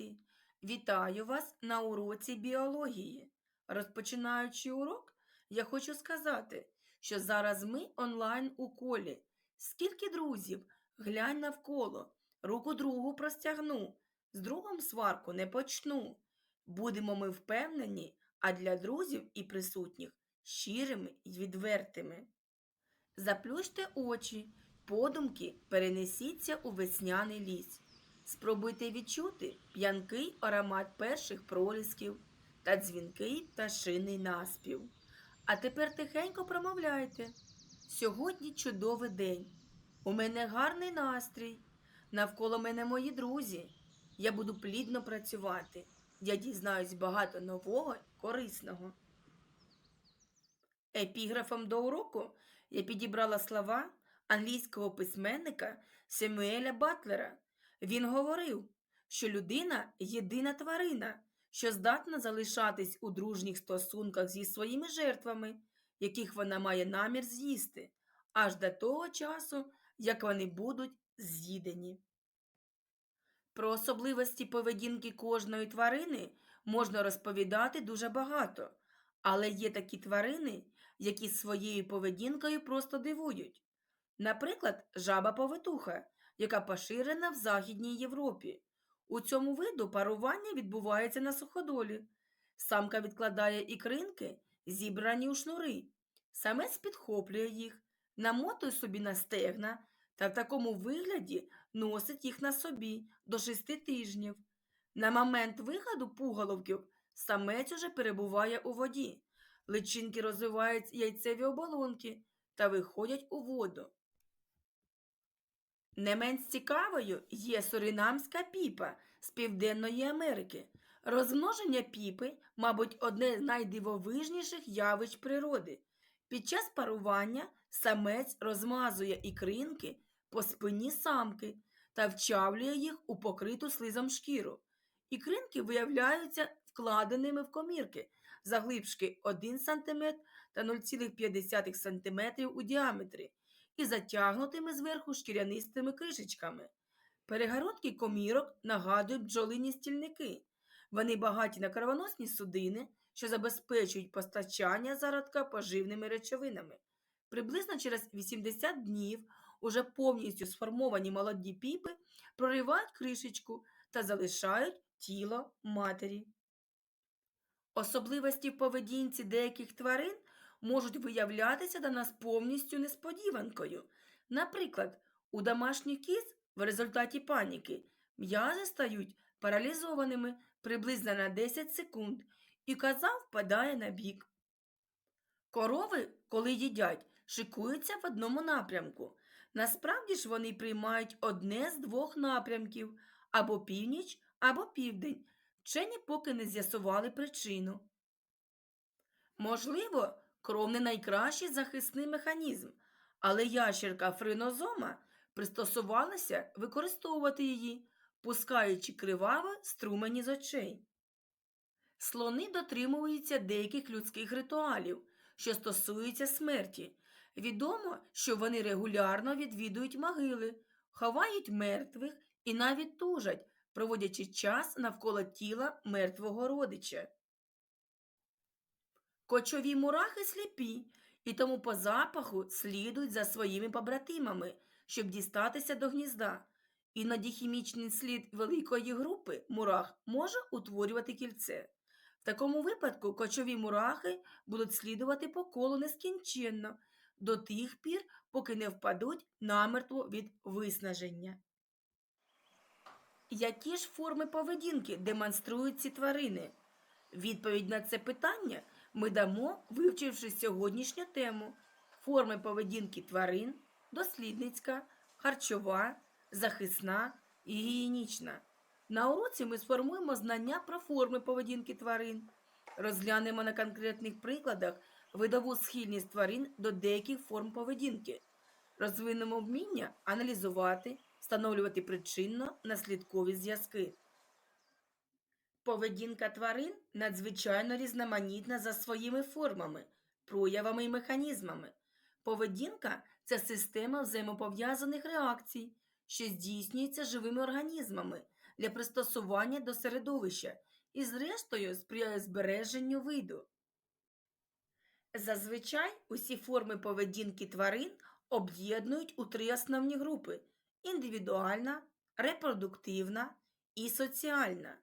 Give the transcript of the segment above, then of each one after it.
Діти! Вітаю вас на уроці біології. Розпочинаючи урок, я хочу сказати, що зараз ми онлайн у колі. Скільки друзів? Глянь навколо, руку другу простягну, з другом сварку не почну. Будемо ми впевнені, а для друзів і присутніх щирими й відвертими. Заплющте очі, подумки перенесіться у весняний ліс. Спробуйте відчути п'янкий аромат перших пролісків та дзвінкий пташиний наспів. А тепер тихенько промовляйте. Сьогодні чудовий день. У мене гарний настрій. Навколо мене мої друзі. Я буду плідно працювати. Я дізнаюсь багато нового й корисного. Епіграфом до уроку я підібрала слова англійського письменника Семюеля Батлера. Він говорив, що людина єдина тварина, що здатна залишатись у дружніх стосунках зі своїми жертвами, яких вона має намір з'їсти, аж до того часу, як вони будуть з'їдені. Про особливості поведінки кожної тварини можна розповідати дуже багато, але є такі тварини, які своєю поведінкою просто дивують. Наприклад, жаба-повитуха, яка поширена в Західній Європі. У цьому виду парування відбувається на суходолі. Самка відкладає ікринки, зібрані у шнури. Самець підхоплює їх, намотує собі на стегна та в такому вигляді носить їх на собі до шести тижнів. На момент виходу пуголовків самець уже перебуває у воді. Личинки розвивають яйцеві оболонки та виходять у воду. Не менш цікавою є суринамська піпа з Південної Америки. Розмноження піпи, мабуть, одне з найдивовижніших явищ природи. Під час парування самець розмазує ікринки по спині самки та вчавлює їх у покриту слизом шкіру. Ікринки виявляються вкладеними в комірки заглибшки 1 см та 0,5 см у діаметрі і затягнутими зверху шкірянистими кришечками. Перегородки комірок нагадують бджолині стільники. Вони багаті на кровоносні судини, що забезпечують постачання зародка поживними речовинами. Приблизно через 80 днів уже повністю сформовані молоді піпи проривають кришечку та залишають тіло матері. Особливості в поведінці деяких тварин можуть виявлятися до нас повністю несподіванкою. Наприклад, у домашніх кіз в результаті паніки м'язи стають паралізованими приблизно на 10 секунд, і коза впадає на бік. Корови, коли їдять, шикуються в одному напрямку. Насправді ж вони приймають одне з двох напрямків або північ, або південь. Вчені поки не з'ясували причину. Можливо, кров не найкращий захисний механізм, але ящерка фринозома пристосувалася використовувати її, пускаючи криваве струмені з очей. Слони дотримуються деяких людських ритуалів, що стосуються смерті. Відомо, що вони регулярно відвідують могили, ховають мертвих і навіть тужать, проводячи час навколо тіла мертвого родича. Кочові мурахи сліпі і тому по запаху слідують за своїми побратимами, щоб дістатися до гнізда. Іноді хімічний слід великої групи мурах може утворювати кільце. В такому випадку кочові мурахи будуть слідувати по колу нескінченно до тих пір, поки не впадуть намертво від виснаження. Які ж форми поведінки демонструють ці тварини? Відповідь на це питання ми дамо, вивчивши сьогоднішню тему форми поведінки тварин, дослідницька, харчова, захисна і гігієнічна. На уроці ми сформуємо знання про форми поведінки тварин, розглянемо на конкретних прикладах видову схильність тварин до деяких форм поведінки, розвинемо вміння аналізувати, встановлювати причинно-наслідкові зв'язки. Поведінка тварин надзвичайно різноманітна за своїми формами, проявами і механізмами. Поведінка це система взаємопов'язаних реакцій, що здійснюється живими організмами для пристосування до середовища і, зрештою, сприяє збереженню виду. Зазвичай усі форми поведінки тварин об'єднують у три основні групи: індивідуальна, репродуктивна і соціальна.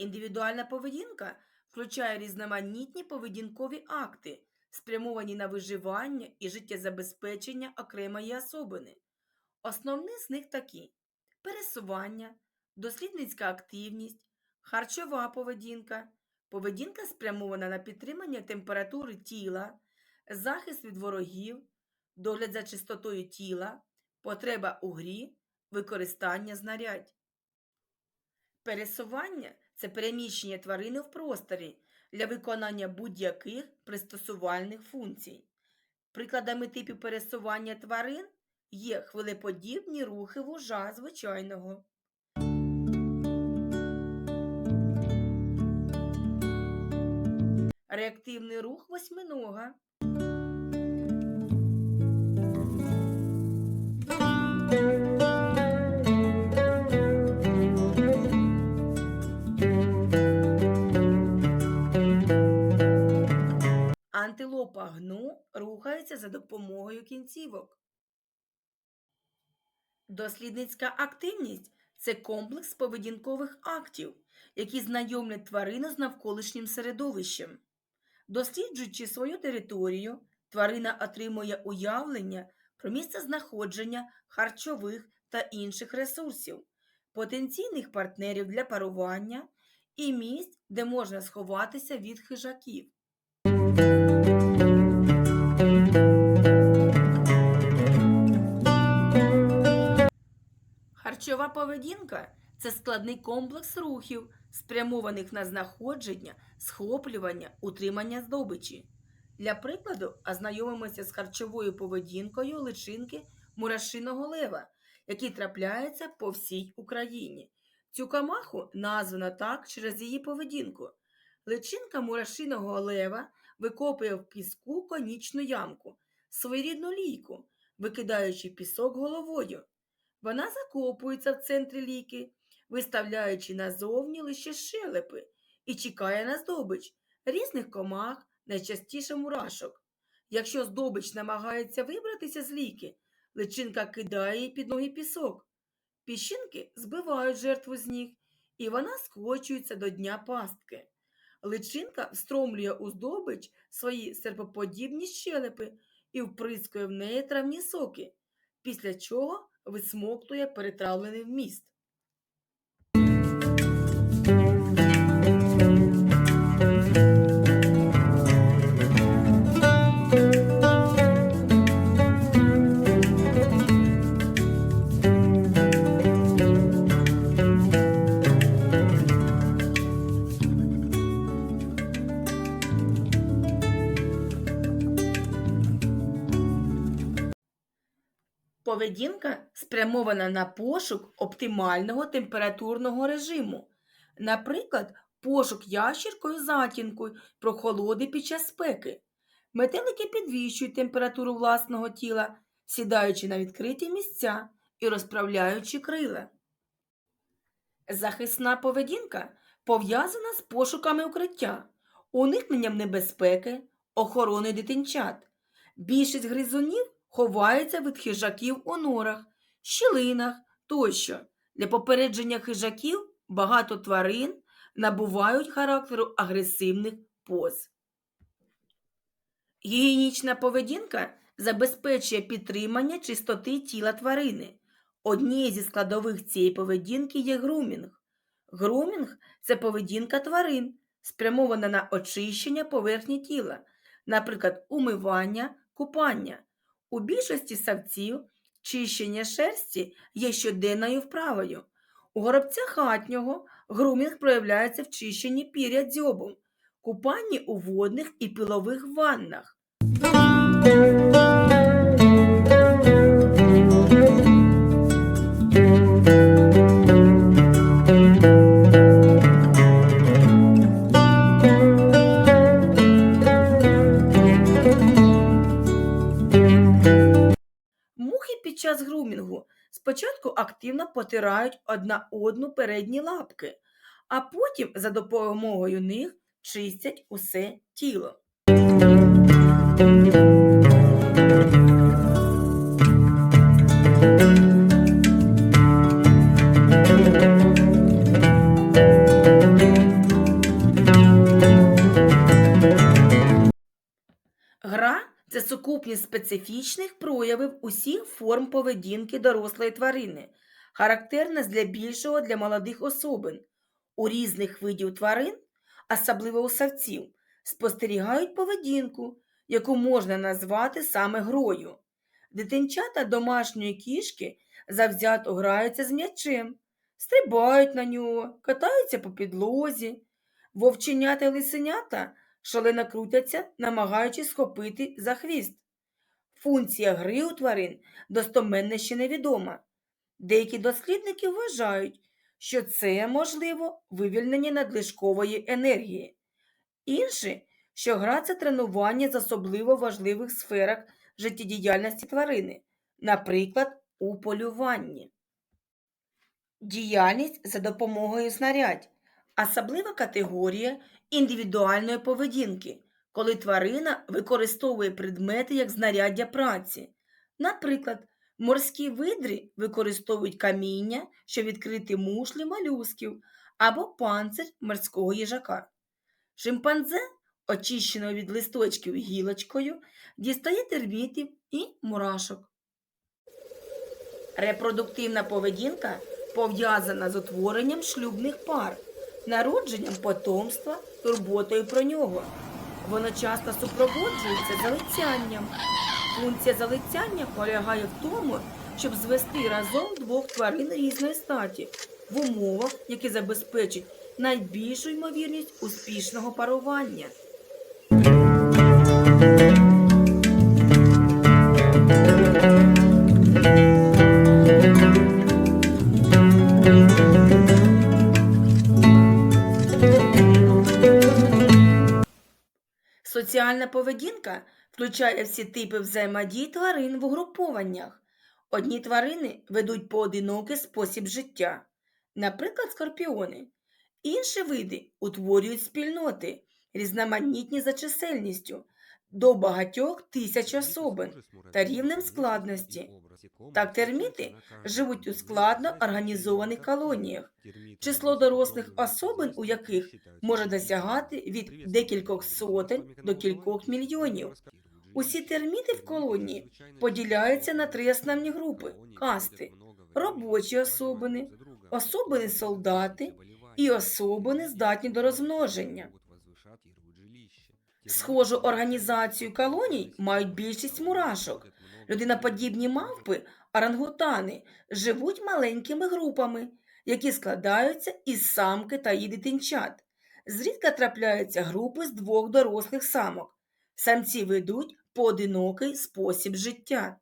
Індивідуальна поведінка включає різноманітні поведінкові акти, спрямовані на виживання і життєзабезпечення окремої особини. Основні з них такі: пересування, дослідницька активність, харчова поведінка, поведінка спрямована на підтримання температури тіла, захист від ворогів, догляд за чистотою тіла, потреба у грі, використання знарядь. Пересування це переміщення тварини в просторі для виконання будь-яких пристосувальних функцій. Прикладами типів пересування тварин є хвилеподібні рухи вужа звичайного. Реактивний рух восьминога. Антилопа гну рухається за допомогою кінцівок. Дослідницька активність це комплекс поведінкових актів, які знайомлять тварину з навколишнім середовищем. Досліджуючи свою територію, тварина отримує уявлення про місце знаходження харчових та інших ресурсів, потенційних партнерів для парування і місць, де можна сховатися від хижаків. Харчова поведінка це складний комплекс рухів, спрямованих на знаходження, схоплювання, утримання здобичі. Для прикладу, ознайомимося з харчовою поведінкою личинки мурашиного лева, який трапляється по всій Україні. Цю камаху названо так через її поведінку. Личинка мурашиного лева викопує в піску конічну ямку, своєрідну лійку, викидаючи пісок головою. Вона закопується в центрі ліки, виставляючи назовні лише щелепи, і чекає на здобич різних комах, найчастіше мурашок. Якщо здобич намагається вибратися з ліки, личинка кидає їй під ноги пісок. Піщинки збивають жертву з ніг, і вона скочується до дня пастки. Личинка встромлює у здобич свої серпоподібні щелепи і вприскує в неї травні соки, після чого висмоктує перетравлений вміст. Поведінка спрямована на пошук оптимального температурного режиму. Наприклад, пошук ящіркою затінку прохолоди під час спеки. Метелики підвищують температуру власного тіла, сідаючи на відкриті місця і розправляючи крила. Захисна поведінка пов'язана з пошуками укриття, уникненням небезпеки, охороною дитинчат. Більшість гризунів ховаються від хижаків у норах, щілинах тощо. Для попередження хижаків багато тварин набувають характеру агресивних поз. Гігієнічна поведінка забезпечує підтримання чистоти тіла тварини. Однією зі складових цієї поведінки є грумінг. Грумінг це поведінка тварин, спрямована на очищення поверхні тіла, наприклад, умивання, купання. У більшості савців чищення шерсті є щоденною вправою. У горобця хатнього грумінг проявляється в чищенні піря дзьобом, купанні у водних і пилових ваннах. Грумінгу спочатку активно потирають одна одну передні лапки, а потім за допомогою них чистять усе тіло. Гра сукупність специфічних проявів усіх форм поведінки дорослої тварини, характерна для більшого для молодих особин. У різних видів тварин, особливо у савців, спостерігають поведінку, яку можна назвати саме грою. Дитинчата домашньої кішки завзято граються з м'ячем, стрибають на нього, катаються по підлозі. Вовченята й лисенята шалено крутяться, намагаючись схопити за хвіст. Функція гри у тварин достоменно ще невідома. Деякі дослідники вважають, що це можливо вивільнення надлишкової енергії. Інші, що гра це тренування з особливо важливих сферах життєдіяльності тварини, наприклад, у полюванні. Діяльність за допомогою знарядь особлива категорія індивідуальної поведінки, коли тварина використовує предмети як знаряддя праці. Наприклад, морські видри використовують каміння, щоб відкрити мушлі малюсків або панцир морського їжака. Шимпанзе, очищеною від листочків гілочкою, дістає термітів і мурашок. Репродуктивна поведінка пов'язана з утворенням шлюбних пар, народженням потомства, турботою про нього. Воно часто супроводжується залицянням. Функція залицяння полягає в тому, щоб звести разом двох тварин різної статі в умовах, які забезпечать найбільшу ймовірність успішного парування. Соціальна поведінка включає всі типи взаємодії тварин в угрупованнях. Одні тварини ведуть поодинокий спосіб життя, наприклад, скорпіони. Інші види утворюють спільноти, різноманітні за чисельністю, до багатьох тисяч особин та рівнем складності. Так терміти живуть у складно організованих колоніях, число дорослих особин у яких може досягати від декількох сотень до кількох мільйонів. Усі терміти в колонії поділяються на три основні групи касти: робочі особини, особини солдати і особини здатні до розмноження. Схожу організацію колоній мають більшість мурашок. Людиноподібні мавпи, орангутани, живуть маленькими групами, які складаються із самки та її дитинчат. Зрідка трапляються групи з двох дорослих самок. Самці ведуть поодинокий спосіб життя.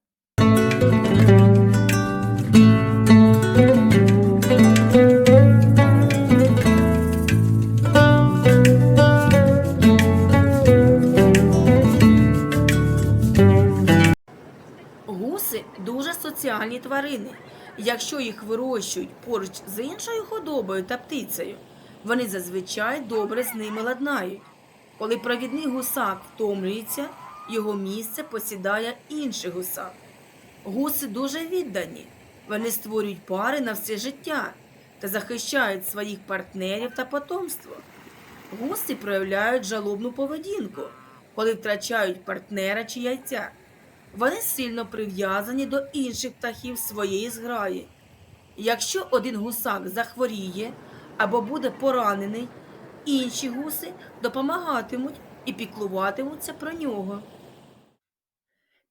Гуси дуже соціальні тварини. Якщо їх вирощують поруч з іншою худобою та птицею, вони зазвичай добре з ними ладнають. Коли провідний гусак втомлюється, його місце посідає інший гусак. Гуси дуже віддані. Вони створюють пари на все життя та захищають своїх партнерів та потомство. Гуси проявляють жалобну поведінку, коли втрачають партнера чи яйця. Вони сильно прив'язані до інших птахів своєї зграї. Якщо один гусак захворіє або буде поранений, інші гуси допомагатимуть і піклуватимуться про нього.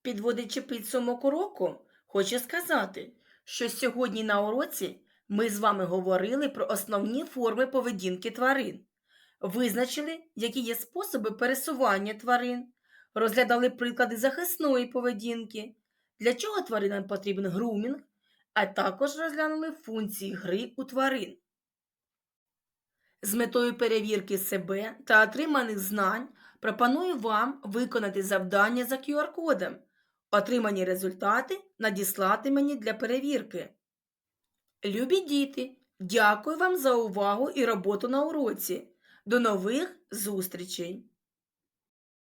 Підводячи підсумок уроку, хочу сказати, що сьогодні на уроці ми з вами говорили про основні форми поведінки тварин, визначили, які є способи пересування тварин, розглядали приклади захисної поведінки, для чого тваринам потрібен грумінг, а також розглянули функції гри у тварин. З метою перевірки себе та отриманих знань пропоную вам виконати завдання за QR-кодом. Отримані результати надіслати мені для перевірки. Любі діти, дякую вам за увагу і роботу на уроці. До нових зустрічей!